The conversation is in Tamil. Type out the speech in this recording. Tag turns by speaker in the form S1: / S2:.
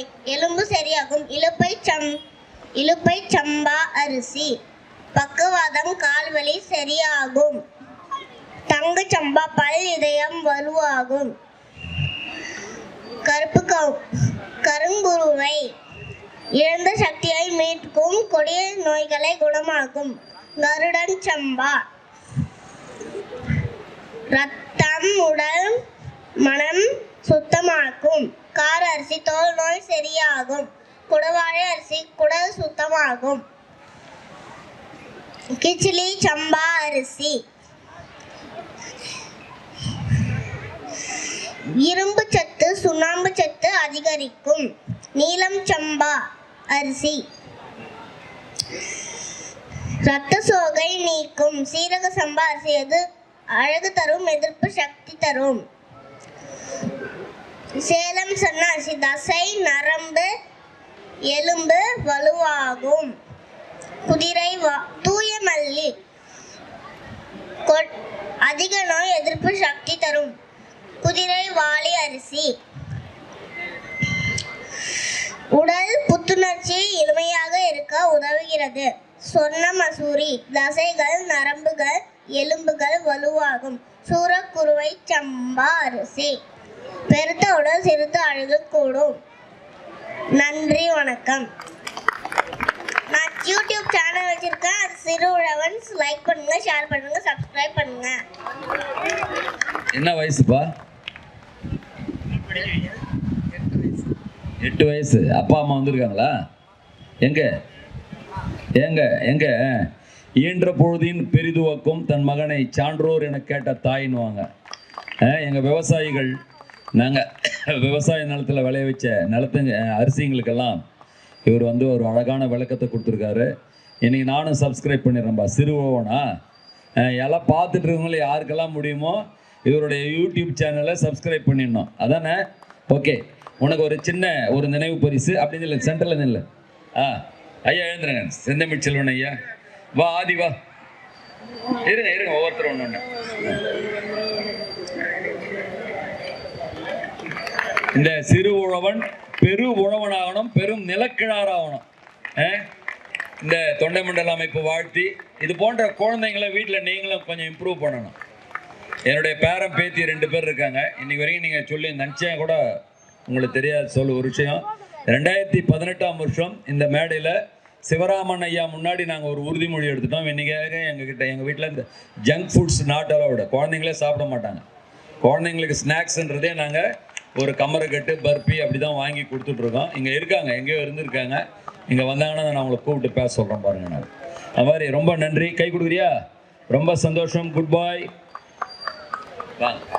S1: நோய் எலும்பு சரியாகும். இலுப்பை சம் இலுப்பை சம்பா அரிசி. பக்கவாதம் கால்வலி சரியாகும். தங்கு சம்பா பல் இதயம் வலுவாகும். கருப்பு கவு கருங்குருவை. இழந்த சக்தியை மீட்கும் கொடிய நோய்களை குணமாக்கும். கருடன் சம்பா. ரத்தம் உடல் மனம் சுத்தமாக்கும். கார அரிசி தோல் நோய் சரியாகும். குடவாழை அரிசி குடல் சுத்தமாகும். கிச்சிலி சம்பா அரிசி. இரும்பு சத்து சுண்ணாம்பு சத்து அதிகரிக்கும். நீலம் சம்பா அரிசி. ரத்த சோகை நீக்கும். சீரக சம்பா அரிசி அது அழகு தரும் எதிர்ப்பு சக்தி தரும். சேலம் சொன்ன அரிசி தசை நரம்பு எலும்பு வலுவாகும். குதிரை வா- தூய மல்லி கொட்- அதிக நோய் எதிர்ப்பு சக்தி தரும். குதிரை வாளி அரிசி. உடல் புத்துணர்ச்சி எளிமையாக இருக்க உதவுகிறது. சொர்ண மசூரி தசைகள் நரம்புகள் எலும்புகள் வலுவாகும். சூரக்குருவை சம்பா அரிசி. பெருத்த உடல் சிறுத்த கூடும். நன்றி வணக்கம். நான் யூடியூப் சேனல் வச்சிருக்கேன். அது சிறு உழவன்ஸ் லைக் பண்ணுங்க ஷேர் பண்ணுங்க சப்ஸ்கிரைப் பண்ணுங்க.
S2: என்ன வயசுப்பா? எட்டு வயசு. அப்பா அம்மா வந்திருக்காங்களா? எங்க? எங்க? எங்க? இயன்ற பொழுதின் பெரிதுவக்கும் தன் மகனை சான்றோர் என கேட்ட தாயின்னுவாங்க. எங்கள் விவசாயிகள் நாங்கள் விவசாய நிலத்தில் விளைய வச்ச நிலத்துங்க அரிசிங்களுக்கெல்லாம் இவர் வந்து ஒரு அழகான விளக்கத்தை கொடுத்துருக்காரு. இன்றைக்கி நானும் சப்ஸ்கிரைப் பண்ணிடுறேன்பா சிறுவோனா எல்லாம் பார்த்துட்டு இருக்கவங்களும் யாருக்கெல்லாம் முடியுமோ இவருடைய யூடியூப் சேனலை சப்ஸ்கிரைப் பண்ணிடணும். அதானே? ஓகே. உனக்கு ஒரு சின்ன ஒரு நினைவு பரிசு. அப்படின்னு இல்லை சென்டரில் நில்ல. ஆ ஐயா எழுந்துருங்க. செந்தமிழ் செல்வன் ஐயா. வா ஆதி வா. இருங்க இருங்க ஒவ்வொருத்தரும் ஒன்று ஒன்று இந்த சிறு உழவன் பெரு உழவனாகணும் பெரும் நிலக்கிழாராகணும். இந்த தொண்டை மண்டல அமைப்பு வாழ்த்தி இது போன்ற குழந்தைங்களை வீட்டில் நீங்களும் கொஞ்சம் இம்ப்ரூவ் பண்ணணும். என்னுடைய பேரன் பேத்தி ரெண்டு பேர் இருக்காங்க. இன்னைக்கு வரைக்கும் நீங்கள் சொல்லி நினச்சேன் கூட உங்களுக்கு தெரியாது சொல்ல ஒரு விஷயம். ரெண்டாயிரத்தி பதினெட்டாம் வருஷம் இந்த மேடையில் சிவராமன் ஐயா முன்னாடி நாங்கள் ஒரு உறுதிமொழி எடுத்துட்டோம். எங்கள் எங்ககிட்ட எங்கள் வீட்டில் இந்த ஜங்க் ஃபுட்ஸ் நாட் அலவுடு குழந்தைங்களே சாப்பிட மாட்டாங்க. குழந்தைங்களுக்கு ஸ்நாக்ஸ்ன்றதே நாங்கள் ஒரு கட்டு பர்பி அப்படி தான் வாங்கி கொடுத்துட்ருக்கோம். இங்கே இருக்காங்க எங்கேயோ இருந்திருக்காங்க. இங்கே வந்தாங்கன்னா நான் அவங்கள கூப்பிட்டு பேச சொல்கிறேன் பாருங்க நான். அது மாதிரி ரொம்ப நன்றி. கை கொடுக்குறியா? ரொம்ப சந்தோஷம். குட் பாய் வாங்க.